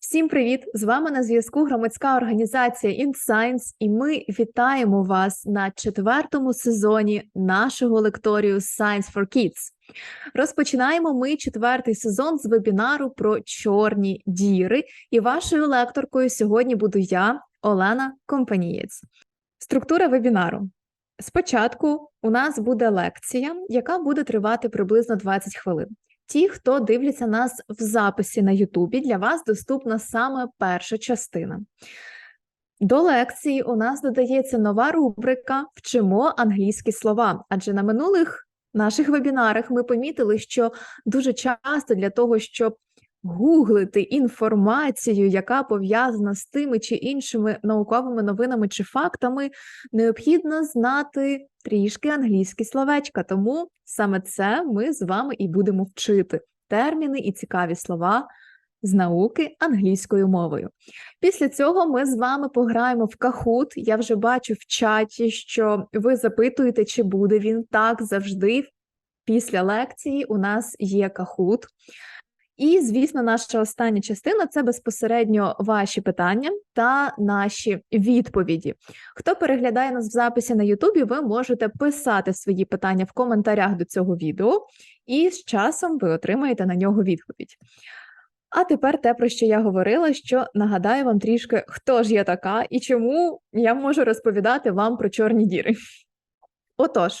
Всім привіт! З вами на зв'язку громадська організація InScience, і ми вітаємо вас на четвертому сезоні нашого лекторію Science for Kids. Розпочинаємо ми четвертий сезон з вебінару про чорні діри. І вашою лекторкою сьогодні буду я, Олена Компанієць. Структура вебінару. Спочатку у нас буде лекція, яка буде тривати приблизно 20 хвилин. Ті, хто дивляться нас в записі на Ютубі, для вас доступна саме перша частина. До лекції у нас додається нова рубрика Вчимо англійські слова, адже на минулих наших вебінарах ми помітили, що дуже часто для того, щоб гуглити інформацію, яка пов'язана з тими чи іншими науковими новинами чи фактами, необхідно знати трішки англійські словечка. Тому саме це ми з вами і будемо вчити терміни і цікаві слова. З науки англійською мовою. Після цього ми з вами пограємо в кахут. Я вже бачу в чаті, що ви запитуєте, чи буде він так завжди. Після лекції у нас є кахут. І, звісно, наша остання частина це безпосередньо ваші питання та наші відповіді. Хто переглядає нас в записі на Ютубі, ви можете писати свої питання в коментарях до цього відео, і з часом ви отримаєте на нього відповідь. А тепер те, про що я говорила, що нагадаю вам трішки, хто ж я така і чому я можу розповідати вам про чорні діри. Отож.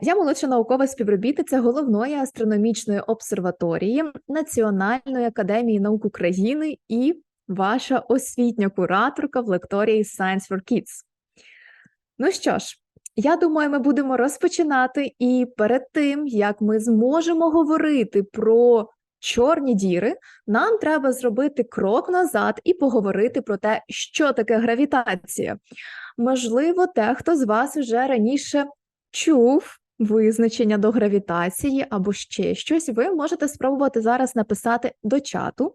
Я молодша наукова співробітниця головної астрономічної обсерваторії Національної академії наук України і ваша освітня кураторка в лекторії Science for Kids. Ну що ж, я думаю, ми будемо розпочинати. І перед тим, як ми зможемо говорити про чорні діри, нам треба зробити крок назад і поговорити про те, що таке гравітація. Можливо, дехто з вас вже раніше чув визначення до гравітації або ще щось, ви можете спробувати зараз написати до чату,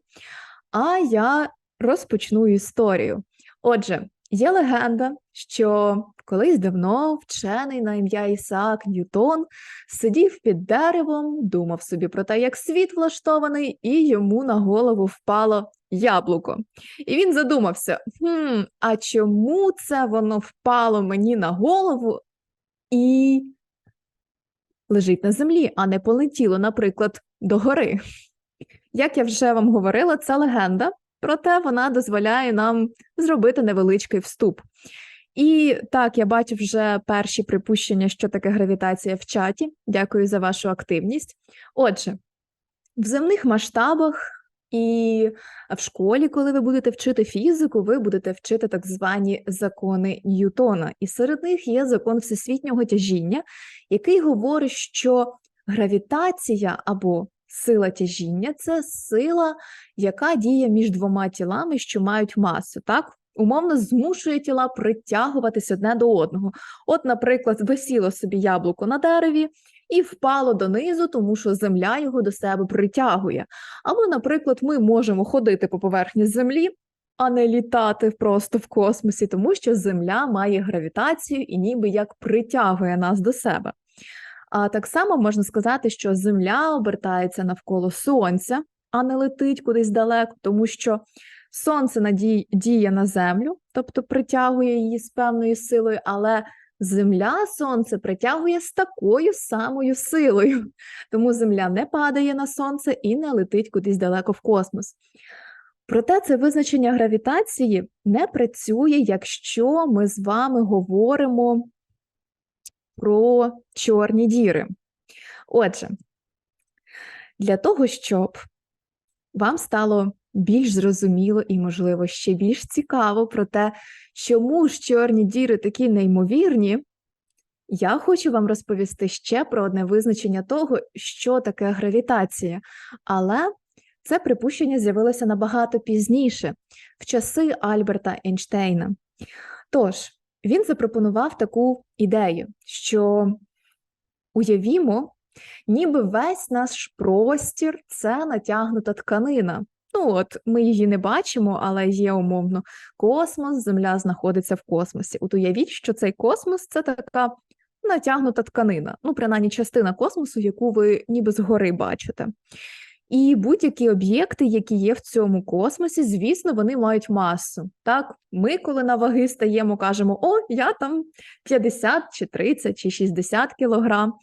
а я розпочну історію. Отже, є легенда, що колись давно вчений на ім'я Ісаак Ньютон сидів під деревом, думав собі про те, як світ влаштований, і йому на голову впало яблуко. І він задумався: хм, а чому це воно впало мені на голову? І лежить на землі, а не полетіло, наприклад, до гори. Як я вже вам говорила, це легенда, проте вона дозволяє нам зробити невеличкий вступ. І так, я бачу вже перші припущення, що таке гравітація в чаті. Дякую за вашу активність. Отже, в земних масштабах і в школі, коли ви будете вчити фізику, ви будете вчити так звані закони Ньютона. І серед них є закон всесвітнього тяжіння, який говорить, що гравітація або сила тяжіння це сила, яка діє між двома тілами, що мають масу. так? Умовно змушує тіла притягуватись одне до одного. От, наприклад, висіло собі яблуко на дереві, і впало донизу, тому що земля його до себе притягує. Або, наприклад, ми можемо ходити по поверхні землі, а не літати просто в космосі, тому що Земля має гравітацію і ніби як притягує нас до себе. А так само можна сказати, що Земля обертається навколо Сонця, а не летить кудись далеко, тому що Сонце надіє на Землю, тобто притягує її з певною силою, але Земля сонце притягує з такою самою силою, тому Земля не падає на сонце і не летить кудись далеко в космос. Проте це визначення гравітації не працює, якщо ми з вами говоримо про чорні діри. Отже, для того, щоб вам стало більш зрозуміло і, можливо, ще більш цікаво про те, чому ж чорні діри такі неймовірні, я хочу вам розповісти ще про одне визначення того, що таке гравітація. Але це припущення з'явилося набагато пізніше, в часи Альберта Ейнштейна. Тож, він запропонував таку ідею, що уявімо, ніби весь наш простір це натягнута тканина. Ну от ми її не бачимо, але є умовно космос, Земля знаходиться в космосі. От уявіть, що цей космос це така натягнута тканина, ну, принаймні частина космосу, яку ви ніби згори бачите. І будь-які об'єкти, які є в цьому космосі, звісно, вони мають масу. Так, ми, коли на ваги стаємо, кажемо: О, я там 50 чи 30 чи 60 кілограм.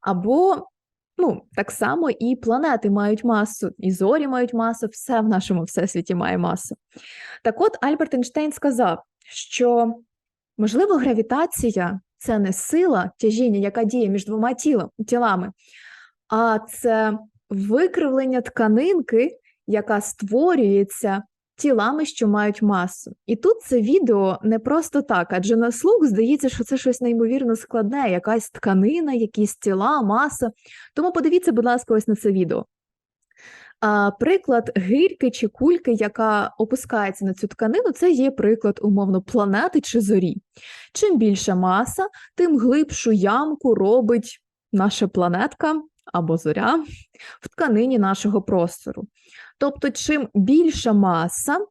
Або ну, так само і планети мають масу, і зорі мають масу, все в нашому всесвіті має масу. Так от Альберт Ейнштейн сказав, що можливо гравітація це не сила тяжіння, яка діє між двома тілами, а це викривлення тканинки, яка створюється тілами, що мають масу. І тут це відео не просто так, адже на слух здається, що це щось неймовірно складне, якась тканина, якісь тіла, маса. Тому подивіться, будь ласка, ось на це відео. А, Приклад гирьки чи кульки, яка опускається на цю тканину, це є приклад умовно планети чи зорі. Чим більша маса, тим глибшу ямку робить наша планетка або зоря в тканині нашого простору. Тобто, чим більша маса,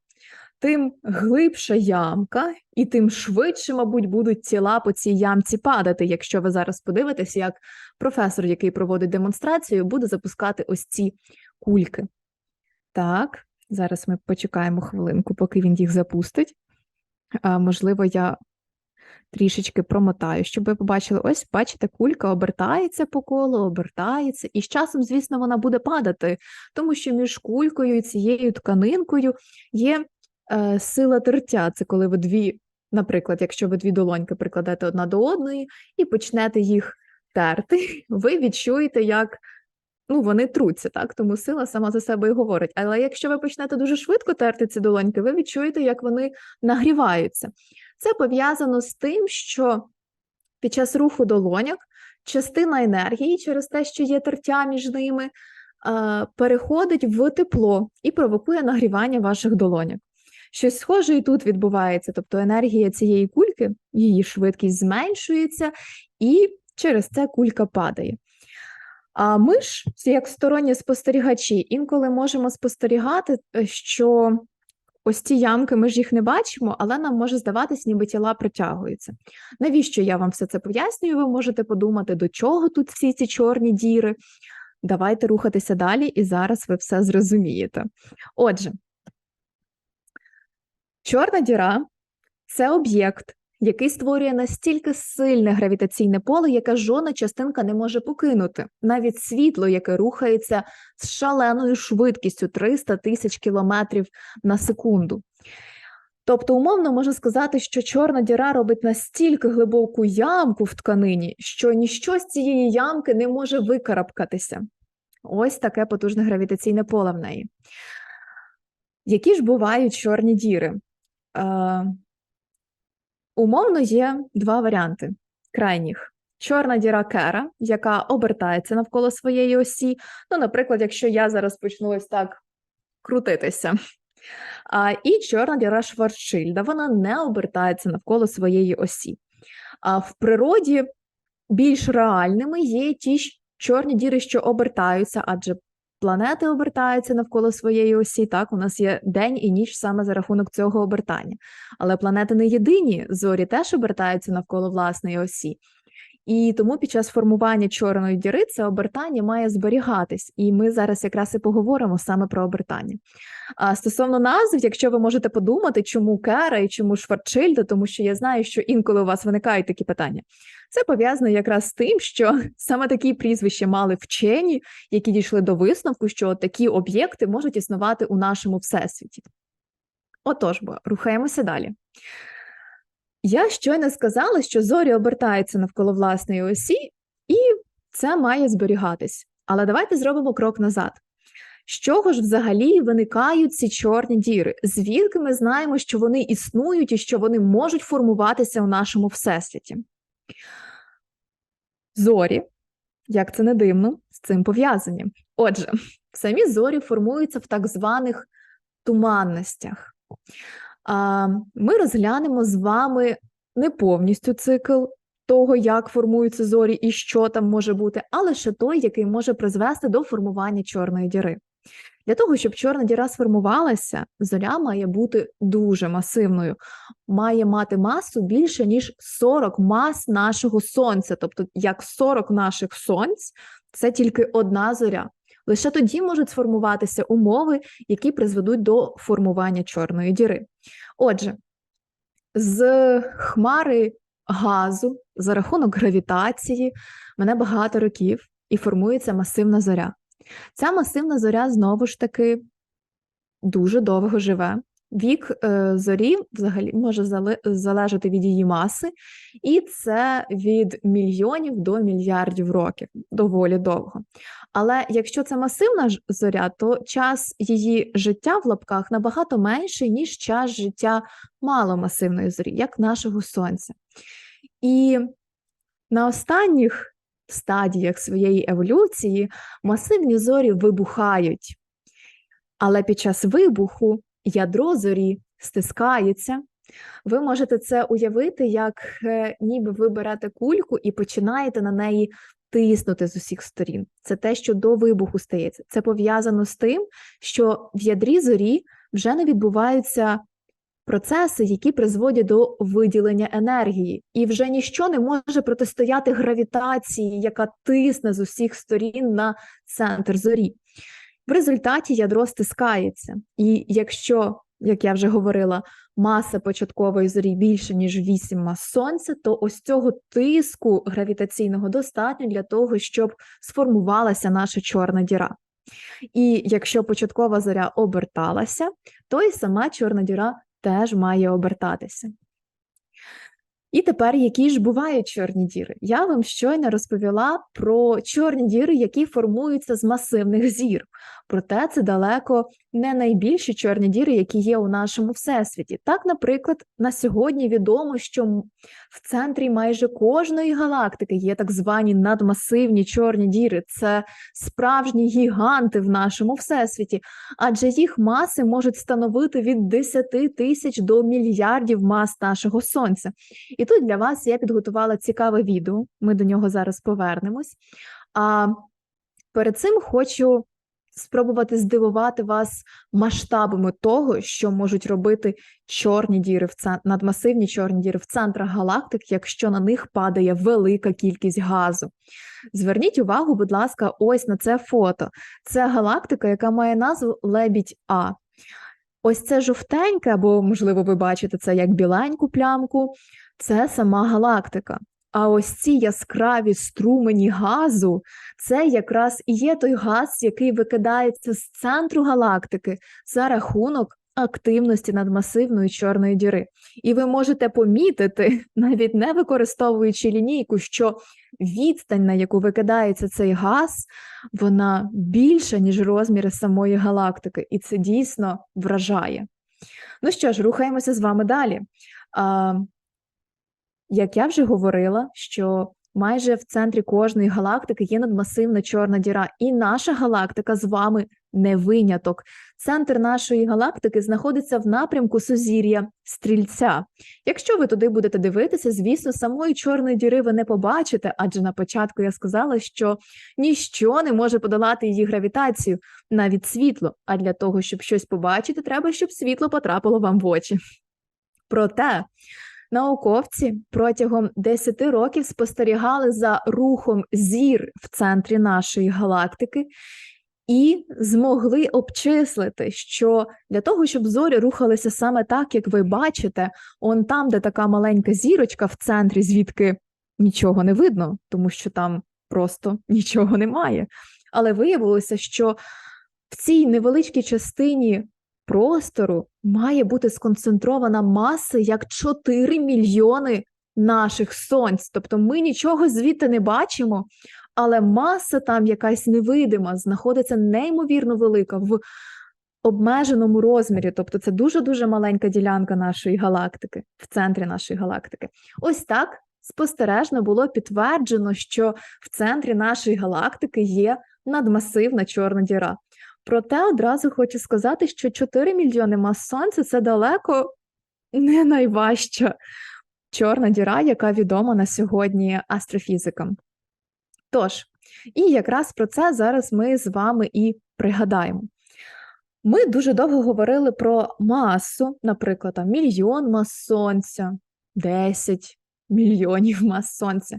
тим глибша ямка, і тим швидше, мабуть, будуть тіла по цій ямці падати, якщо ви зараз подивитесь, як професор, який проводить демонстрацію, буде запускати ось ці кульки. Так, зараз ми почекаємо хвилинку, поки він їх запустить. Можливо, я трішечки промотаю, щоб ви побачили, ось, бачите, кулька обертається по колу, обертається, і з часом, звісно, вона буде падати, тому що між кулькою і цією тканинкою є е, сила тертя. Це коли ви дві, наприклад, якщо ви дві долоньки прикладете одна до одної і почнете їх терти, ви відчуєте, як ну, вони труться, так? Тому сила сама за себе і говорить. Але якщо ви почнете дуже швидко терти ці долоньки, ви відчуєте, як вони нагріваються. Це пов'язано з тим, що під час руху долоняк частина енергії через те, що є тертя між ними, переходить в тепло і провокує нагрівання ваших долоняк. Щось схоже і тут відбувається, тобто енергія цієї кульки, її швидкість зменшується, і через це кулька падає. А ми ж, як сторонні спостерігачі, інколи можемо спостерігати, е, що ось ці ямки ми ж їх не бачимо, але нам може здаватись, ніби тіла притягуються. Навіщо я вам все це пояснюю? Ви можете подумати, до чого тут всі ці чорні діри. Давайте рухатися далі, і зараз ви все зрозумієте. Отже, чорна діра це об'єкт, який створює настільки сильне гравітаційне поле, яке жодна частинка не може покинути, навіть світло, яке рухається з шаленою швидкістю 300 тисяч кілометрів на секунду. Тобто, умовно можна сказати, що чорна діра робить настільки глибоку ямку в тканині, що ніщо з цієї ямки не може викарабкатися. Ось таке потужне гравітаційне поле в неї. Які ж бувають чорні діри? Е, Умовно є два варіанти крайніх. Чорна діра Кера, яка обертається навколо своєї осі. Ну, наприклад, якщо я зараз почну ось так крутитися. А, І чорна діра Шварцшильда, вона не обертається навколо своєї осі. А в природі більш реальними є ті чорні діри, що обертаються, адже Планети обертаються навколо своєї осі. Так, у нас є день і ніч саме за рахунок цього обертання. Але планети не єдині, зорі теж обертаються навколо власної осі. І тому під час формування чорної діри це обертання має зберігатись, і ми зараз якраз і поговоримо саме про обертання. А стосовно назв, якщо ви можете подумати, чому Кера і чому Шварцшильда, тому що я знаю, що інколи у вас виникають такі питання. Це пов'язано якраз з тим, що саме такі прізвища мали вчені, які дійшли до висновку, що такі об'єкти можуть існувати у нашому всесвіті. Отож, бо рухаємося далі. Я щойно сказала, що зорі обертаються навколо власної осі, і це має зберігатись. Але давайте зробимо крок назад. З чого ж взагалі виникають ці чорні діри? Звідки ми знаємо, що вони існують і що вони можуть формуватися у нашому всесвіті? Зорі, як це не дивно, з цим пов'язані. Отже, самі зорі формуються в так званих туманностях. Ми розглянемо з вами не повністю цикл того, як формуються зорі і що там може бути, а лише той, який може призвести до формування чорної діри. Для того, щоб чорна діра сформувалася, зоря має бути дуже масивною, має мати масу більше, ніж 40 мас нашого сонця. Тобто, як 40 наших сонць, це тільки одна зоря. Лише тоді можуть сформуватися умови, які призведуть до формування чорної діри. Отже, з хмари газу за рахунок гравітації мене багато років і формується масивна зоря. Ця масивна зоря знову ж таки дуже довго живе. Вік е, зорі взагалі може залежати від її маси, і це від мільйонів до мільярдів років, доволі довго. Але якщо це масивна зоря, то час її життя в лапках набагато менший, ніж час життя маломасивної зорі, як нашого сонця. І на останніх стадіях своєї еволюції масивні зорі вибухають. Але під час вибуху ядро зорі стискається. Ви можете це уявити, як е, ніби ви берете кульку і починаєте на неї тиснути з усіх сторін. Це те, що до вибуху стається. Це пов'язано з тим, що в ядрі зорі вже не відбуваються процеси, які призводять до виділення енергії, і вже ніщо не може протистояти гравітації, яка тисне з усіх сторін на центр зорі. В результаті ядро стискається, і якщо, як я вже говорила, маса початкової зорі більше ніж 8 мас сонця, то ось цього тиску гравітаційного достатньо для того, щоб сформувалася наша чорна діра. І якщо початкова зоря оберталася, то і сама чорна діра теж має обертатися. І тепер, які ж бувають чорні діри? Я вам щойно розповіла про чорні діри, які формуються з масивних зір. Проте це далеко не найбільші чорні діри, які є у нашому всесвіті. Так, наприклад, на сьогодні відомо, що в центрі майже кожної галактики є так звані надмасивні чорні діри. Це справжні гіганти в нашому всесвіті, адже їх маси можуть становити від 10 тисяч до мільярдів мас нашого сонця. І тут для вас я підготувала цікаве відео. Ми до нього зараз повернемось. А перед цим хочу спробувати здивувати вас масштабами того, що можуть робити чорні діри в цен... надмасивні чорні діри в центрах галактик, якщо на них падає велика кількість газу. Зверніть увагу, будь ласка, ось на це фото. Це галактика, яка має назву Лебідь А. Ось це жовтеньке, або, можливо, ви бачите це як біленьку плямку, це сама галактика. А ось ці яскраві струмені газу це якраз і є той газ, який викидається з центру галактики за рахунок активності надмасивної чорної діри. І ви можете помітити, навіть не використовуючи лінійку, що відстань, на яку викидається цей газ, вона більша, ніж розміри самої галактики, і це дійсно вражає. Ну що ж, рухаємося з вами далі. Як я вже говорила, що майже в центрі кожної галактики є надмасивна чорна діра, і наша галактика з вами не виняток. Центр нашої галактики знаходиться в напрямку сузір'я стрільця. Якщо ви туди будете дивитися, звісно, самої чорної діри ви не побачите, адже на початку я сказала, що ніщо не може подолати її гравітацію, навіть світло. А для того, щоб щось побачити, треба, щоб світло потрапило вам в очі. Проте Науковці протягом 10 років спостерігали за рухом зір в центрі нашої галактики і змогли обчислити, що для того, щоб зорі рухалися саме так, як ви бачите, он там, де така маленька зірочка в центрі, звідки нічого не видно, тому що там просто нічого немає. Але виявилося, що в цій невеличкій частині простору має бути сконцентрована маса як 4 мільйони наших сонць. Тобто ми нічого звідти не бачимо, але маса там якась невидима, знаходиться неймовірно велика в обмеженому розмірі. Тобто, це дуже-дуже маленька ділянка нашої галактики, в центрі нашої галактики. Ось так спостережно було підтверджено, що в центрі нашої галактики є надмасивна чорна діра. Проте одразу хочу сказати, що 4 мільйони мас сонця це далеко не найважча чорна діра, яка відома на сьогодні астрофізикам. Тож, і якраз про це зараз ми з вами і пригадаємо. Ми дуже довго говорили про масу, наприклад, там, мільйон мас сонця, 10 мільйонів мас сонця.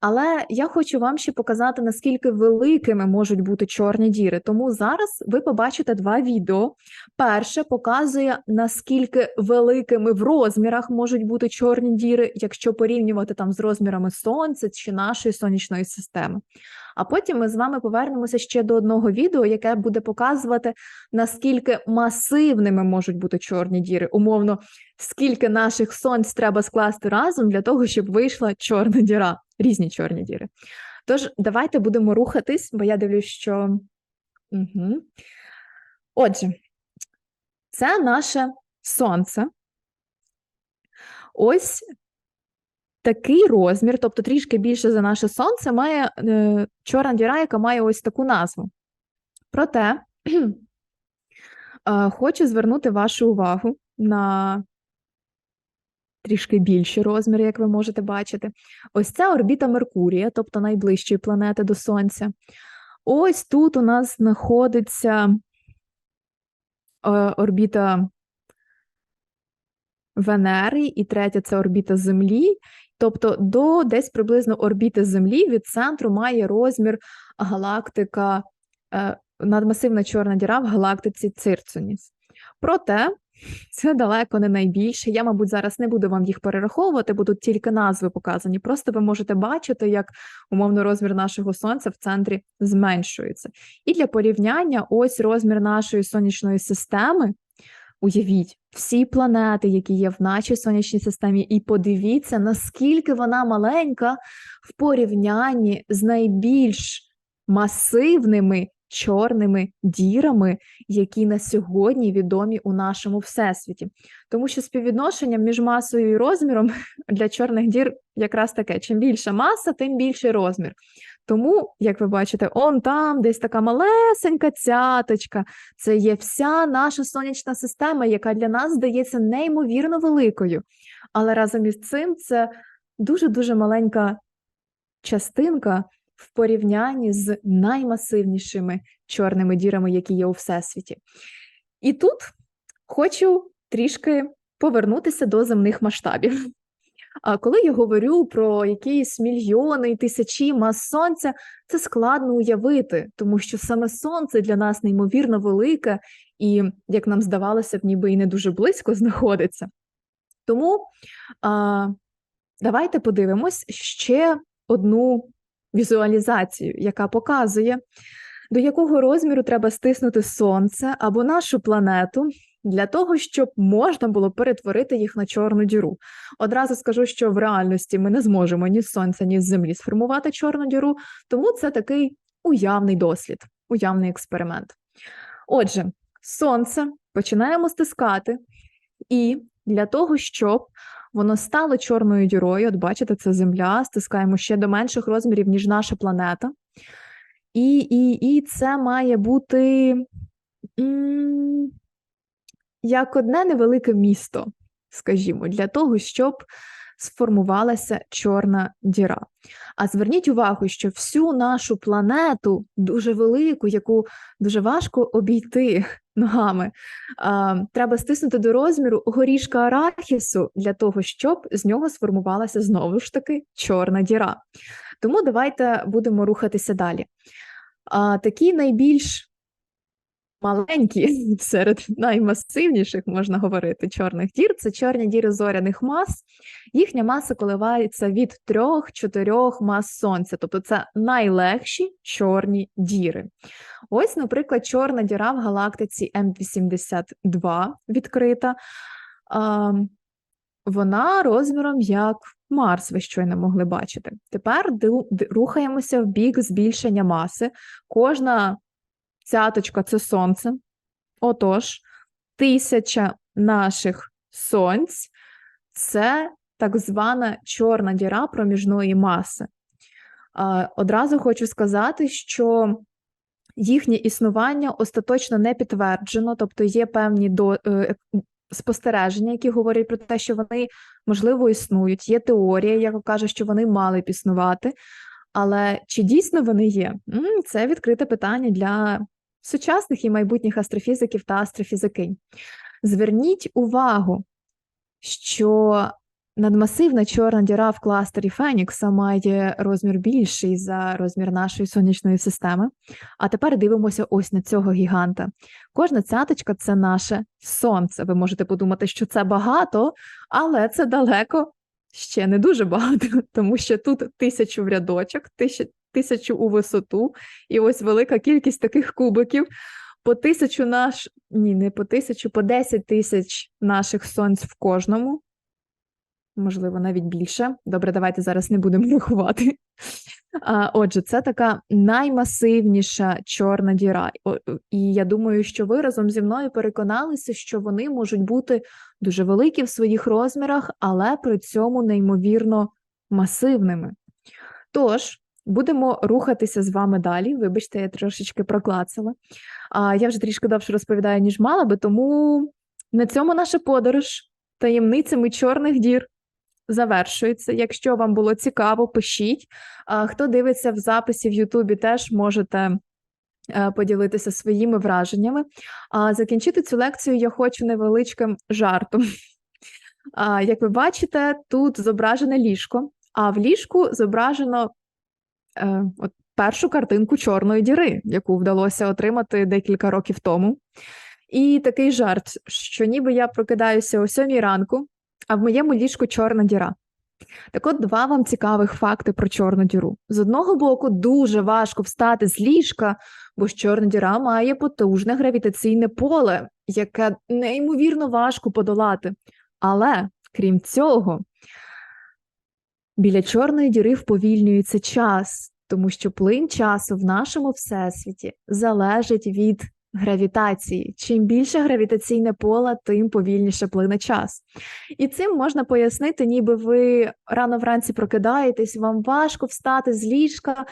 Але я хочу вам ще показати, наскільки великими можуть бути чорні діри. Тому зараз ви побачите два відео. Перше показує, наскільки великими в розмірах можуть бути чорні діри, якщо порівнювати там з розмірами Сонця чи нашої сонячної системи. А потім ми з вами повернемося ще до одного відео, яке буде показувати, наскільки масивними можуть бути чорні діри. Умовно, скільки наших сонць треба скласти разом для того, щоб вийшла чорна діра, різні чорні діри. Тож, давайте будемо рухатись, бо я дивлюсь, що. Угу. Отже, це наше сонце. Ось такий розмір, тобто трішки більше за наше сонце, має е, чорна діра, яка має ось таку назву. Проте е, хочу звернути вашу увагу на трішки більші розміри, як ви можете бачити. Ось це орбіта Меркурія, тобто найближчої планети до Сонця. Ось тут у нас знаходиться е, орбіта Венери, і третя це орбіта Землі. Тобто до десь приблизно орбіти Землі від центру має розмір галактика, е, надмасивна чорна діра в галактиці Цирцоніс. Проте це далеко не найбільше. Я, мабуть, зараз не буду вам їх перераховувати, бо тут тільки назви показані. Просто ви можете бачити, як умовно розмір нашого сонця в центрі зменшується. І для порівняння, ось розмір нашої сонячної системи. Уявіть всі планети, які є в нашій сонячній системі, і подивіться, наскільки вона маленька в порівнянні з найбільш масивними чорними дірами, які на сьогодні відомі у нашому всесвіті. Тому що співвідношенням між масою і розміром для чорних дір якраз таке: чим більша маса, тим більший розмір. Тому, як ви бачите, он там десь така малесенька цяточка. Це є вся наша сонячна система, яка для нас здається неймовірно великою. Але разом із цим це дуже-дуже маленька частинка в порівнянні з наймасивнішими чорними дірами, які є у всесвіті. І тут хочу трішки повернутися до земних масштабів. А коли я говорю про якісь мільйони і тисячі мас сонця, це складно уявити, тому що саме сонце для нас неймовірно велике і, як нам здавалося, ніби і не дуже близько знаходиться. Тому а, давайте подивимось ще одну візуалізацію, яка показує, до якого розміру треба стиснути сонце або нашу планету для того, щоб можна було перетворити їх на чорну діру. Одразу скажу, що в реальності ми не зможемо ні сонця, ні з землі сформувати чорну діру, тому це такий уявний дослід, уявний експеримент. Отже, сонце починаємо стискати, і для того, щоб воно стало чорною дірою, от бачите, це Земля, стискаємо ще до менших розмірів, ніж наша планета. І і, і це має бути як одне невелике місто, скажімо, для того, щоб сформувалася чорна діра. А зверніть увагу, що всю нашу планету, дуже велику, яку дуже важко обійти ногами, треба стиснути до розміру горішка арахісу для того, щоб з нього сформувалася знову ж таки чорна діра. Тому давайте будемо рухатися далі. Такі найбільш маленькі серед наймасивніших, можна говорити, чорних дір це чорні діри зоряних мас. Їхня маса коливається від 3-4 мас сонця, тобто це найлегші чорні діри. Ось, наприклад, чорна діра в галактиці М82 відкрита. Вона розміром як Марс, ви щойно могли бачити. Тепер рухаємося в бік збільшення маси. Кожна Цяточка це сонце. Отож, тисяча наших сонць це так звана чорна діра проміжної маси. Одразу хочу сказати, що їхнє існування остаточно не підтверджено, тобто є певні до, е, спостереження, які говорять про те, що вони можливо існують. Є теорія, яка каже, що вони мали б існувати. Але чи дійсно вони є? Це відкрите питання для сучасних і майбутніх астрофізиків та астрофізикинь. Зверніть увагу, що Надмасивна чорна діра в кластері Фенікса має розмір більший за розмір нашої сонячної системи. А тепер дивимося ось на цього гіганта. Кожна цяточка це наше сонце. Ви можете подумати, що це багато, але це далеко ще не дуже багато, тому що тут тисячу в рядочок, тисяч- тисячу у висоту, і ось велика кількість таких кубиків. По тисячу наш, ні, не по тисячу, по 10 тисяч наших сонць в кожному. Можливо, навіть більше. Добре, давайте зараз не будемо рахувати. А, отже, це така наймасивніша чорна діра. І я думаю, що ви разом зі мною переконалися, що вони можуть бути дуже великі в своїх розмірах, але при цьому неймовірно масивними. Тож, будемо рухатися з вами далі. Вибачте, я трошечки проклацала. А, я вже трішки довше розповідаю, ніж мала би, тому на цьому наша подорож таємницями чорних дір завершується. Якщо вам було цікаво, пишіть. А, хто дивиться в записі в Ютубі, теж можете е, поділитися своїми враженнями. А закінчити цю лекцію я хочу невеличким жартом. А, як ви бачите, тут зображене ліжко, а в ліжку зображено е, от першу картинку чорної діри, яку вдалося отримати декілька років тому. І такий жарт, що ніби я прокидаюся о сьомій ранку, а в моєму ліжку чорна діра. Так от два вам цікавих факти про чорну діру. З одного боку, дуже важко встати з ліжка, бо ж чорна діра має потужне гравітаційне поле, яке неймовірно важко подолати. Але крім цього, біля чорної діри вповільнюється час, тому що плин часу в нашому всесвіті залежить від гравітації. Чим більше гравітаційне поле, тим повільніше плине час. І цим можна пояснити, ніби ви рано вранці прокидаєтесь, вам важко встати з ліжка,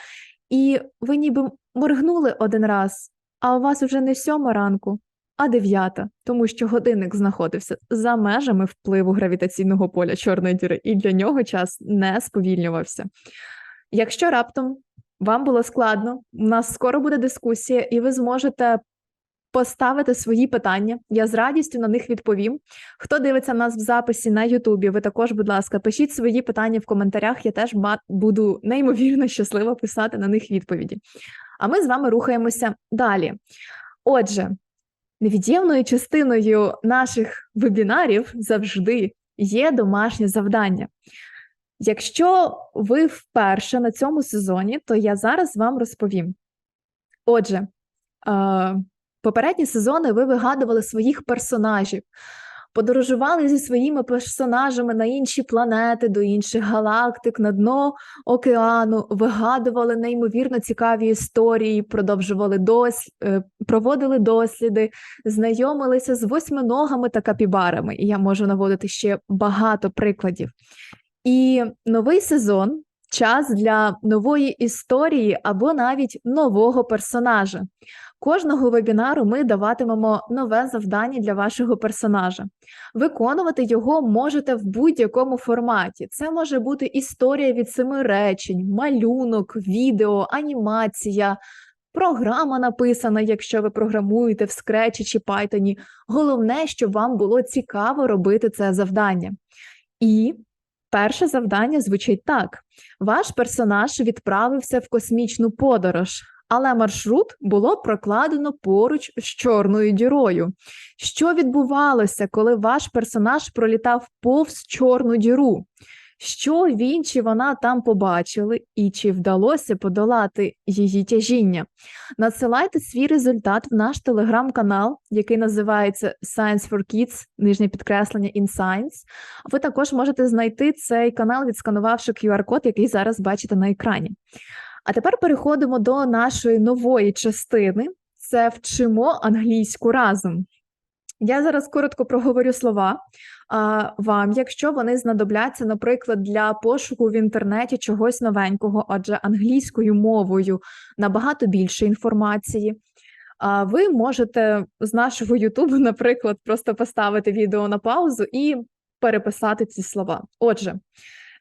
і ви ніби моргнули один раз, а у вас вже не сьома ранку, а дев'ята, тому що годинник знаходився за межами впливу гравітаційного поля чорної діри, і для нього час не сповільнювався. Якщо раптом вам було складно, у нас скоро буде дискусія, і ви зможете поставити свої питання. Я з радістю на них відповім. Хто дивиться нас в записі на Ютубі, ви також, будь ласка, пишіть свої питання в коментарях. Я теж буду неймовірно щаслива писати на них відповіді. А ми з вами рухаємося далі. Отже, невід'ємною частиною наших вебінарів завжди є домашнє завдання. Якщо ви вперше на цьому сезоні, то я зараз вам розповім. Отже, е, попередні сезони ви вигадували своїх персонажів, подорожували зі своїми персонажами на інші планети, до інших галактик, на дно океану, вигадували неймовірно цікаві історії, продовжували дос... е, проводили досліди, знайомилися з восьминогами та капібарами. І я можу наводити ще багато прикладів. І новий сезон час для нової історії або навіть нового персонажа. Кожного вебінару ми даватимемо нове завдання для вашого персонажа. Виконувати його можете в будь-якому форматі. Це може бути історія від семи речень, малюнок, відео, анімація. Програма написана, якщо ви програмуєте в Scratch чи Python. Головне, щоб вам було цікаво робити це завдання. І перше завдання звучить так: ваш персонаж відправився в космічну подорож, але маршрут було прокладено поруч з чорною дірою. Що відбувалося, коли ваш персонаж пролітав повз чорну діру? Що він чи вона там побачили, і чи вдалося подолати її тяжіння? Надсилайте свій результат в наш телеграм-канал, який називається Science for Kids, нижнє підкреслення in Science. Ви також можете знайти цей канал, відсканувавши QR-код, який зараз бачите на екрані. А тепер переходимо до нашої нової частини: це вчимо англійську разом. Я зараз коротко проговорю слова а, вам, якщо вони знадобляться, наприклад, для пошуку в інтернеті чогось новенького, адже англійською мовою набагато більше інформації. А ви можете з нашого Ютубу, наприклад, просто поставити відео на паузу і переписати ці слова. Отже,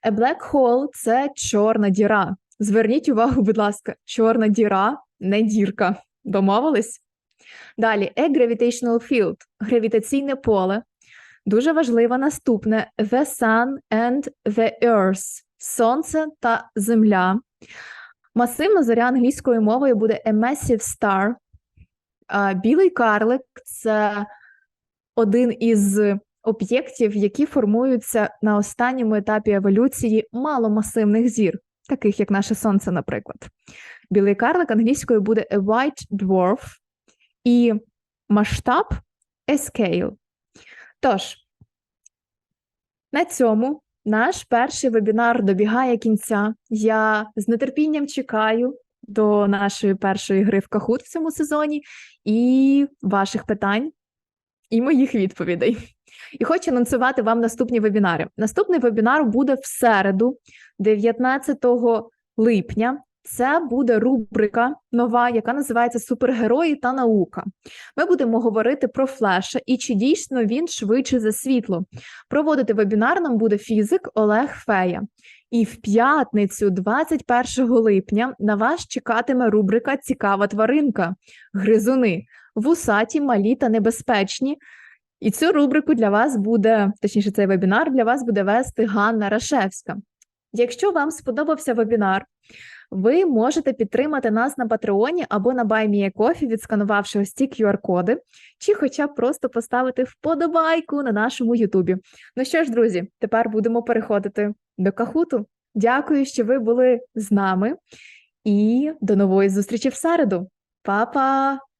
a black hole – це чорна діра. Зверніть увагу, будь ласка, чорна діра, не дірка. Домовились? Далі, a gravitational field – гравітаційне поле. Дуже важливо наступне: The Sun and the Earth – Сонце та Земля. Масивна зоря англійською мовою буде a massive star. Білий карлик це один із об'єктів, які формуються на останньому етапі еволюції маломасивних зір, таких як наше сонце, наприклад. Білий карлик англійською буде a white dwarf і масштаб a scale. Тож, на цьому наш перший вебінар добігає кінця. Я з нетерпінням чекаю до нашої першої гри в Кахут в цьому сезоні і ваших питань і моїх відповідей. І хочу анонсувати вам наступні вебінари. Наступний вебінар буде в середу, 19 липня. Це буде рубрика нова, яка називається Супергерої та наука. Ми будемо говорити про флеша і чи дійсно він швидше за світло. Проводити вебінар нам буде фізик Олег Фея. І в п'ятницю, 21 липня, на вас чекатиме рубрика Цікава тваринка гризуни, вусаті, малі та небезпечні. І цю рубрику для вас буде, точніше, цей вебінар для вас буде вести Ганна Рашевська. Якщо вам сподобався вебінар, ви можете підтримати нас на Патреоні або на BuyMeACoffee, відсканувавши ось ці QR-коди, чи хоча б просто поставити вподобайку на нашому Ютубі. Ну що ж, друзі, тепер будемо переходити до Кахуту. Дякую, що ви були з нами, і до нової зустрічі в середу. Па-па!